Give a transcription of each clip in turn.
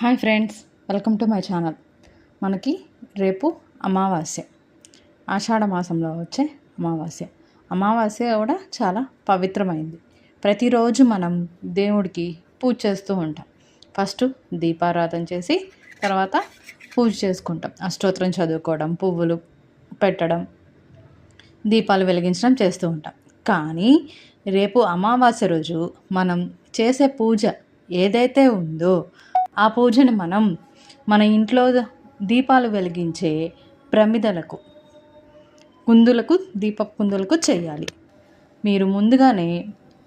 Hi friends welcome to my channel. మనకి రేపు అమావాస్య. ఆషాఢ మాసంలో వచ్చే అమావాస్య. అమావాస్య కూడా చాలా పవిత్రమైంది. ప్రతిరోజు మనం దేవుడికి పూజ చేస్తూ ఉంటాం. ఫస్ట్ దీపారాధన చేసి తర్వాత పూజ చేసుకుంటాం. అష్టోత్తరం చదువుకోవడం పువ్వులు పెట్టడం దీపాలు వెలిగించడం చేస్తూ ఉంటాం. కానీ రేపు అమావాస్య రోజు మనం చేసే పూజ ఏదైతే ఉందో ఆ పూజను మనం మన ఇంట్లో దీపాలు వెలిగించే ప్రమిదలకు కుందులకు దీప కుందులకు చేయాలి. మీరు ముందుగానే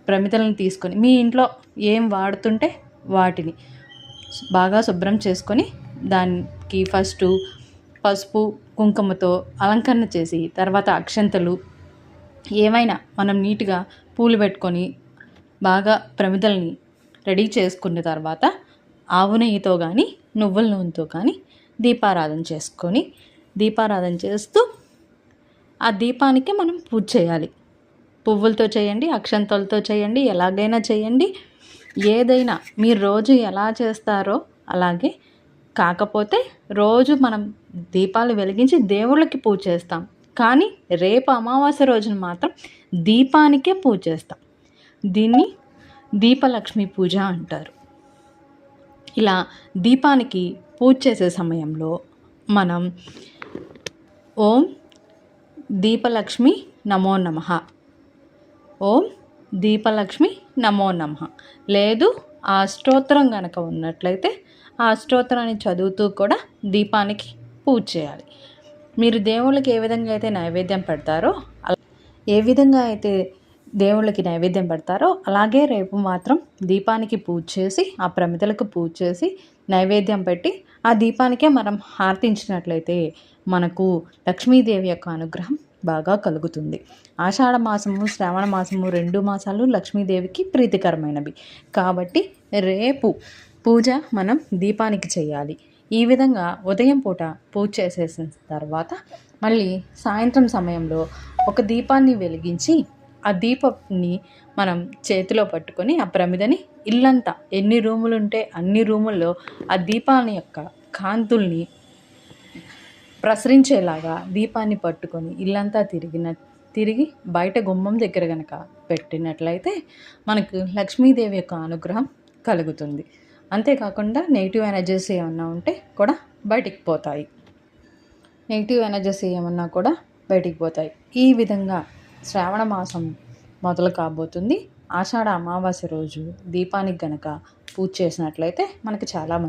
ప్రమిదలను తీసుకొని మీ ఇంట్లో ఏం వాడుతుంటే వాటిని బాగా శుభ్రం చేసుకొని దానికి ఫస్ట్ పసుపు కుంకుమతో అలంకరణ చేసి తర్వాత అక్షంతలు ఏమైనా మనం నీట్గా పూలు పెట్టుకొని బాగా ప్రమిదల్ని రెడీ చేసుకున్న తర్వాత ఆవు నెయ్యితో కానీ నువ్వుల నూనెతో కానీ దీపారాధన చేసుకొని దీపారాధన చేస్తూ ఆ దీపానికి మనం పూజ చేయాలి. పువ్వులతో చేయండి అక్షంతలతో చేయండి ఎలాగైనా చేయండి. ఏదైనా మీరు రోజు ఎలా చేస్తారో అలాగే కాకపోతే రోజు మనం దీపాలు వెలిగించి దేవుళ్ళకి పూజ చేస్తాం. కానీ రేపు అమావాస్య రోజున మాత్రం దీపానికే పూజ చేస్తాం. దీన్ని దీపలక్ష్మి పూజ అంటారు. ఇలా దీపానికి పూజ చేసే సమయంలో మనం ఓం దీపలక్ష్మి నమో నమ. ఓం దీపలక్ష్మి నమో నమ. లేదు ఆ స్తోత్రం కనుక ఉన్నట్లయితే ఆ స్తోత్రాన్ని చదువుతూ కూడా దీపానికి పూజ చేయాలి. మీరు దేవుళ్ళకి ఏ విధంగా అయితే నైవేద్యం పెడతారో ఏ విధంగా అయితే దేవుళ్ళకి నైవేద్యం పెడతారో అలాగే రేపు మాత్రం దీపానికి పూజ చేసి ఆ ప్రమితలకు పూజ చేసి నైవేద్యం పెట్టి ఆ దీపానికే మనం హార్తించినట్లయితే మనకు లక్ష్మీదేవి యొక్క అనుగ్రహం బాగా కలుగుతుంది. ఆషాఢ మాసము శ్రావణ మాసము రెండు మాసాలు లక్ష్మీదేవికి ప్రీతికరమైనవి. కాబట్టి రేపు పూజ మనం దీపానికి చేయాలి. ఈ విధంగా ఉదయం పూట పూజ చేసేసిన తర్వాత మళ్ళీ సాయంత్రం సమయంలో ఒక దీపాన్ని వెలిగించి ఆ దీపాన్ని మనం చేతిలో పట్టుకొని ఆ ప్రమిదని ఇల్లంతా ఎన్ని రూములు ఉంటే అన్ని రూముల్లో ఆ దీపాన్ని యొక్క కాంతుల్ని ప్రసరించేలాగా దీపాన్ని పట్టుకొని ఇల్లంతా తిరిగిన తిరిగి బయట గుమ్మం దగ్గర కనుక పెట్టినట్లయితే మనకు లక్ష్మీదేవి యొక్క అనుగ్రహం కలుగుతుంది. అంతేకాకుండా నెగిటివ్ ఎనర్జీస్ ఏమన్నా ఉంటే కూడా బయటికి పోతాయి. నెగిటివ్ ఎనర్జీస్ ఏమన్నా కూడా బయటికి పోతాయి. ఈ విధంగా శ్రావణ మాసం మొదలు కాబోతుంది. ఆషాఢ అమావాస్య రోజు దీపానికి గనక పూజ చేసినట్లయితే మనకి చాలా